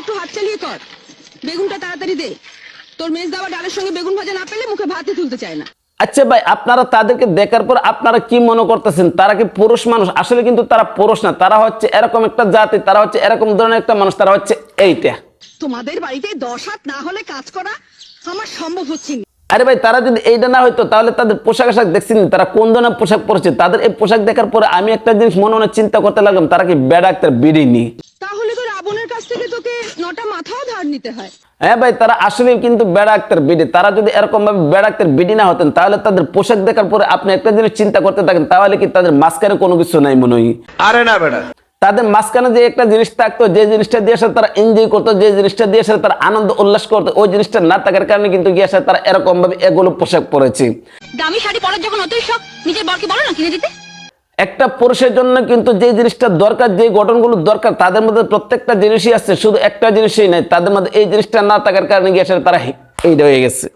একটু হাত চালিয়ে কর। বেগুনটা তাড়াতাড়ি দে। তোর মেজ দাবা ডালের সঙ্গে বেগুন ভাজা না পেলে মুখে ভাতই তুলতে চায় না। আচ্ছা ভাই আপনারা তাদেরকে দেখার পর আপনারা কি মনে করতেছেন? তারা কি পুরুষ মানুষ? আসলে কিন্তু তারা পুরুষ না তারা হচ্ছে এরকম একটা জাতি তারা হচ্ছে এরকম ধরনের একটা মানুষ তারা হচ্ছে এইটা। তোমাদের বাড়িতে দশ হাত না হলে কাজ করা আমার সম্ভব হচ্ছে না। আরে ভাই তারা যদি এইটা না হইতো তাহলে তাদের পোশাক আশাক দেখছেন তারা কোন ধরনের পোশাক পরেছে? তাদের এই পোশাক দেখার পরে আমি একটা জিনিস মনে মনে চিন্তা করতে লাগলাম তারা কি বেড়া একটা বিড়ি নি রাবণের কাছ থেকে তোকে নটা মাথাও ধার নিতে হয়। হ্যাঁ ভাই তারা আসলে কিন্তু বেড়া বিডি। তারা যদি এরকম ভাবে বেড়া বিডি না হতেন তাহলে তাদের পোশাক দেখার পরে আপনি একটা জিনিস চিন্তা করতে থাকেন তাহলে কি তাদের মাঝখানে কোনো কিছু নাই মনে হয়? আরে না বেটা। তাদের মাঝখানে যে একটা জিনিস থাকতো যে জিনিসটা দিয়ে আসলে তারা এনজয় করতো যে জিনিসটা দিয়ে আসলে তারা আনন্দ উল্লাস করতো ওই জিনিসটা না থাকার কারণে কিন্তু গিয়ে আসলে তারা এরকম ভাবে এগুলো পোশাক পরেছে। দামি শাড়ি পরার যখন অতই শখ নিজের বরকে বলো না কিনে দিতে। একটা পুরুষের জন্য কিন্তু যে জিনিসটা দরকার যে গঠনগুলো দরকার, তাদের মধ্যে প্রত্যেকটা জিনিসই আছে, শুধু একটা জিনিসই নাই। তাদের মধ্যে এই জিনিসটা না থাকার কারণে গিয়ে আসলে তারা এইটা হয়ে গেছে।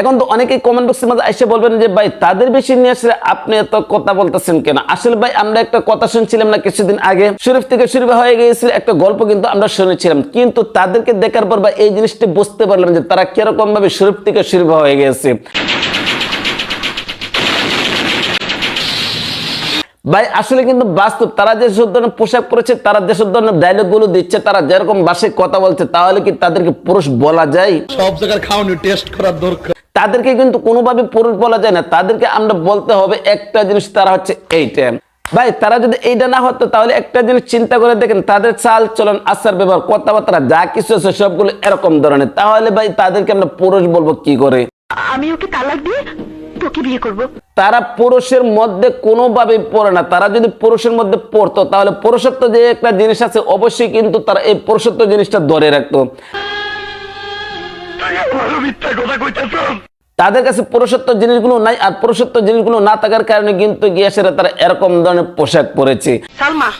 এখন তো অনেকেই কমেন্ট বক্সের মধ্যে এসে বলবেন যে, ভাই, তাদের বেশি নিয়ে আসলে আপনি এত কথা বলতেছেন কেন? আসলে ভাই, আমরা একটা কথা শুনছিলাম না কিছুদিন আগে। শরীফ থেকে শরীফ হয়ে গিয়েছিল একটা গল্প কিন্তু আমরা শুনেছিলাম। কিন্তু তাদেরকে দেখার পর বা এই জিনিসটি বুঝতে পারলাম যে তারা কীরকম ভাবে শরীফ থেকে শরীফ হয়ে গেছে। ভাই আসলে কিন্তু বাস্তব তারা যে সব ধরনের পোশাক পরেছে তারা যেসব ধরনের ডায়লগগুলো দিচ্ছে তারা যেরকম ভাষায় কথা বলছে তাহলে কি তাদেরকে পুরুষ বলা যায়? সব জায়গার খাওয়ানি টেস্ট করার দরকার। তাদেরকে কিন্তু কোনোভাবে পুরুষ বলা যায় না তাদেরকে আমরা বলতে হবে একটা জিনিস তারা হচ্ছে এইটা। ভাই তারা যদি এইটা না হতো তাহলে একটা জিনিস চিন্তা করে দেখেন তাদের চাল চলন আচার ব্যবহার কথাবার্তা যা কিছু আছে সবগুলো এরকম ধরনের। তাহলে ভাই তাদেরকে আমরা পুরুষ বলব কি করে? আমি ওকে তালাক দিয়ে তোকে বিয়ে করব। তারা পুরুষের মধ্যে কোনোভাবে পড়ে না। তারা যদি পুরুষের মধ্যে পড়তো তাহলে পুরুষত্ব যে একটা জিনিস আছে অবশ্যই কিন্তু তারা এই পুরুষত্ব জিনিসটা ধরে রাখতো। মিথ্যা কথা কইতেছ? তাদের কাছে পুরুষত্ব জিনিসগুলো নাই আর পুরুষত্ব জিনিসগুলো না থাকার কারণে কিন্তু গিয়ে সেরা তারা এরকম ধরনের পোশাক পরেছে। সালমা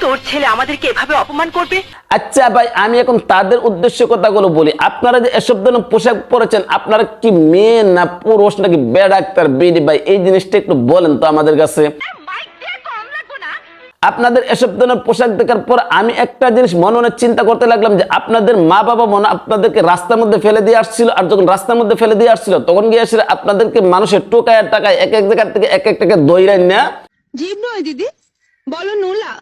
তোর ছেলে আমাদেরকে এভাবে অপমান করবে? আচ্ছা ভাই আমি এখন তাদের উদ্দেশ্য কথাগুলো বলি। আপনারা যে এসব ধরনের পোশাক পরেছেন আপনারা কি মেয়ে না পুরুষ নাকি বেড ডাক্তার বেডি? ভাই এই জিনিসটা একটু বলেন তো আমাদের কাছে। আপনাদের এসব ধরনের পোশাক দেখার পর আমি একটা জিনিস মনে মনে চিন্তা করতে লাগলাম যে আপনাদের মা বাবা মনে আপনাদেরকে রাস্তার মধ্যে ফেলে দিয়ে আসছিল আর যখন রাস্তার মধ্যে ফেলে দিয়ে আসছিল তখন গিয়ে আসলে আপনাদেরকে মানুষের টোকায় টাকায় এক এক জায়গার থেকে এক এক টাকা দইরাই না জীব নয় দিদি বলো নোলা।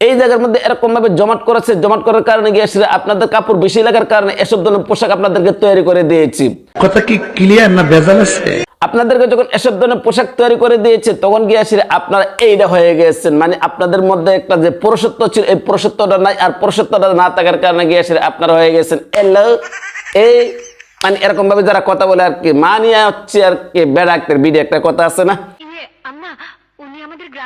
এই জায়গার মধ্যে এরকম ভাবে জমাট করেছে জমাট করার কারণে গিয়ে আসলে আপনাদের কাপড় বেশি লাগার কারণে এসব ধরনের পোশাক আপনাদেরকে তৈরি করে দিয়েছি। কথা কি ক্লিয়ার না ভেজাল আছে? আপনাদেরকে যখন এসব ধরনের পোশাক তৈরি করে দিয়েছে তখন গিয়ে আসলে আপনারা এইটা হয়ে গেছেন মানে আপনাদের মধ্যে একটা যে পুরুষত্ব ছিল এই পুরুষত্বটা নাই আর পুরুষত্বটা না থাকার কারণে গিয়ে আসলে আপনারা হয়ে গেছেন এলো এই মানে এরকম ভাবে যারা কথা বলে আর কি মানিয়া হচ্ছে আর কি বেড়া একটা বিডি একটা কথা আছে না?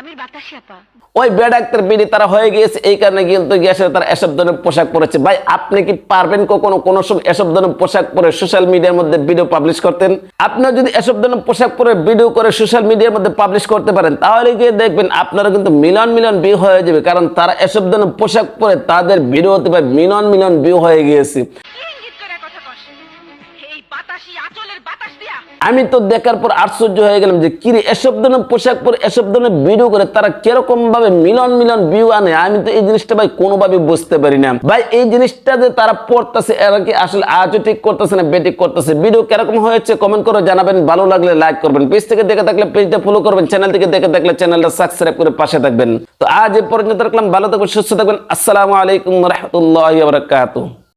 গ্রামের বাতাসি আপা। ওই বেডাক্তের বিডি তারা হয়ে গিয়েছে, এই কারণে কিন্তু গিয়েছে তারা এসব ধরনের পোশাক পরেছে। ভাই, আপনি কি পারবেন কখনো কোনো সময় এসব ধরনের পোশাক পরে সোশ্যাল মিডিয়ার মধ্যে ভিডিও পাবলিশ করতেন আপনারা যদি এসব ধরনের পোশাক পরে ভিডিও করে সোশ্যাল মিডিয়ার মধ্যে পাবলিশ করতে পারেন, তাহলে গিয়ে দেখবেন আপনারা কিন্তু মিলন মিলন ভিউ হয়ে যাবে। কারণ তারা এসব ধরনের পোশাক পরে তাদের ভিডিও হতে পারে মিলন মিলন ভিউ হয়ে গিয়েছে। আমি তো দেখার পর আশ্চর্য হয়ে গেলাম যে কিরে এসব ধরনের পোশাক পরে, এসব ধরনের ভিডিও করে তারা কীরকম ভাবে মিলন মিলন ভিউ আনে? আমি তো এই জিনিসটা ভাই কোনোভাবে বুঝতে পারি না। ভাই, এই জিনিসটা যে তারা পড়তেছে, এরা কি আসলে আজও ঠিক করতেছে না বেটিক করতেছে? ভিডিও কীরকম হয়েছে কমেন্ট করে জানাবেন, ভালো লাগলে লাইক করবেন। পেজ থেকে দেখে থাকলে পেজটা ফলো করবেন চ্যানেল থেকে দেখে থাকলে চ্যানেলটা সাবস্ক্রাইব করে পাশে থাকবেন। তো আজ এ পর্যন্ত রাখলাম, ভালো থাকবেন, সুস্থ থাকবেন। আসসালামু আলাইকুম রহমতুল্লাহ বারাকাতুহ।